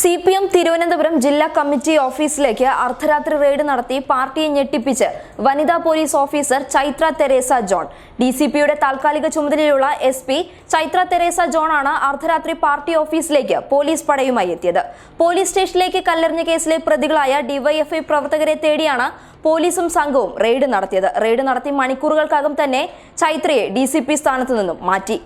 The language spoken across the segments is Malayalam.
സി പി എം തിരുവനന്തപുരം ജില്ലാ കമ്മിറ്റി ഓഫീസിലേക്ക് അർദ്ധരാത്രി റെയ്ഡ് നടത്തി പാർട്ടിയെ ഞെട്ടിപ്പിച്ച് വനിതാ police officer Chaitra Teresa John. D C പിയുടെ താൽക്കാലിക ചുമതലയുള്ള എസ് പി ചൈത്ര തെരേസ ജോണാണ് അർദ്ധരാത്രി പാർട്ടി ഓഫീസിലേക്ക് പോലീസ് പടയുമായി എത്തിയത്. പോലീസ് സ്റ്റേഷനിലേക്ക് കല്ലെറിഞ്ഞ കേസിലെ പ്രതികളായ ഡിവൈഎഫ്ഐ പ്രവർത്തകരെ തേടിയാണ് പോലീസും സംഘവും റെയ്ഡ് നടത്തിയത്. റെയ്ഡ് നടത്തി മണിക്കൂറുകൾക്കകം തന്നെ ചൈത്രയെ ഡി സ്ഥാനത്തു നിന്നും മാറ്റി.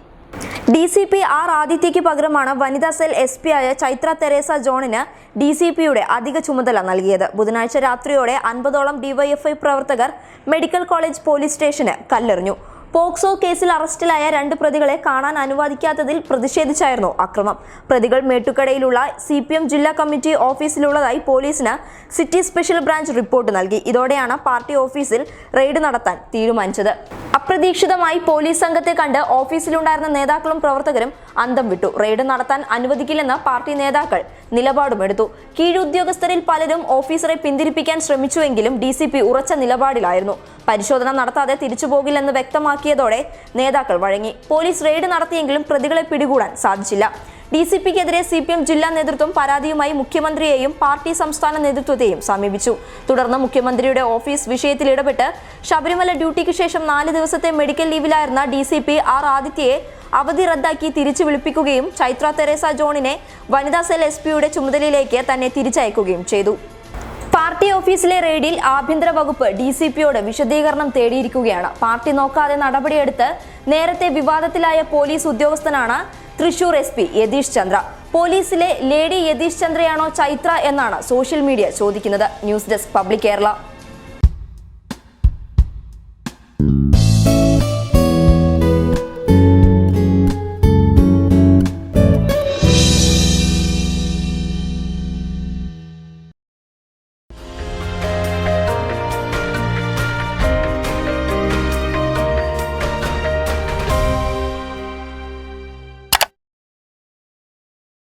ഡി സി പി ആർ ആദിത്യയ്ക്ക് പകരമാണ് വനിതാ സെൽ എസ് പി ആയ ചൈത്ര തെരേസ ജോണിന് ഡി സി പിയുടെ അധിക ചുമതല നൽകിയത്. ബുധനാഴ്ച രാത്രിയോടെ അൻപതോളം ഡിവൈഎഫ്ഐ പ്രവർത്തകർ മെഡിക്കൽ കോളേജ് പോലീസ് സ്റ്റേഷന് കല്ലെറിഞ്ഞു. പോക്സോ കേസിൽ അറസ്റ്റിലായ രണ്ട് പ്രതികളെ കാണാൻ അനുവദിക്കാത്തതിൽ പ്രതിഷേധിച്ചായിരുന്നു അക്രമം. പ്രതികൾ മേട്ടുക്കടയിലുള്ള സി പി എം ജില്ലാ കമ്മിറ്റി ഓഫീസിലുള്ളതായി പോലീസിന് സിറ്റി സ്പെഷ്യൽ ബ്രാഞ്ച് റിപ്പോർട്ട് നൽകി. ഇതോടെയാണ് പാർട്ടി ഓഫീസിൽ റെയ്ഡ് നടത്താൻ തീരുമാനിച്ചത്. അപ്രതീക്ഷിതമായി പോലീസ് സംഘത്തെ കണ്ട് ഓഫീസിലുണ്ടായിരുന്ന നേതാക്കളും പ്രവർത്തകരും അന്തം വിട്ടു. റെയ്ഡ് നടത്താൻ അനുവദിക്കില്ലെന്ന് പാർട്ടി നേതാക്കൾ നിലപാടുമെടുത്തു കീഴുദ്യോഗസ്ഥരിൽ പലരും ഓഫീസറെ പിന്തിരിപ്പിക്കാൻ ശ്രമിച്ചുവെങ്കിലും ഡി ഉറച്ച നിലപാടിലായിരുന്നു. പരിശോധന നടത്താതെ തിരിച്ചു പോകില്ലെന്ന് വ്യക്തമാക്കിയതോടെ നേതാക്കൾ വഴങ്ങി. പോലീസ് റെയ്ഡ് നടത്തിയെങ്കിലും പ്രതികളെ പിടികൂടാൻ സാധിച്ചില്ല. ഡി സി പിക്കെതിരെ സി പി എം ജില്ലാ നേതൃത്വം പരാതിയുമായി മുഖ്യമന്ത്രിയെയും പാർട്ടി സംസ്ഥാന നേതൃത്വത്തെയും സമീപിച്ചു. തുടർന്ന് മുഖ്യമന്ത്രിയുടെ ഓഫീസ് വിഷയത്തിൽ ഇടപെട്ട് ശബരിമല ഡ്യൂട്ടിക്ക് ശേഷം നാല് ദിവസത്തെ മെഡിക്കൽ ലീവിലായിരുന്ന ഡി സി പി ആർ ആദിത്യയെ അവധി റദ്ദാക്കി തിരിച്ചു വിളിപ്പിക്കുകയും ചൈത്ര തെരേസ ജോണിനെ വനിതാ സെൽ എസ് പിയുടെ ചുമതലയിലേക്ക് തന്നെ തിരിച്ചയക്കുകയും ചെയ്തു. പാർട്ടി ഓഫീസിലെ റെയ്ഡിൽ ആഭ്യന്തര വകുപ്പ് ഡി സി പിയോട് വിശദീകരണം തേടിയിരിക്കുകയാണ്. പാർട്ടി നോക്കാതെ നടപടിയെടുത്ത് നേരത്തെ വിവാദത്തിലായ പോലീസ് ഉദ്യോഗസ്ഥനാണ് തൃശൂർ എസ് പി യതീഷ് ചന്ദ്ര. പോലീസിലെ ലേഡി യതീഷ് ചന്ദ്രയാണോ ചൈത്ര എന്നാണ് സോഷ്യൽ മീഡിയ ചോദിക്കുന്നത്. News desk public Kerala.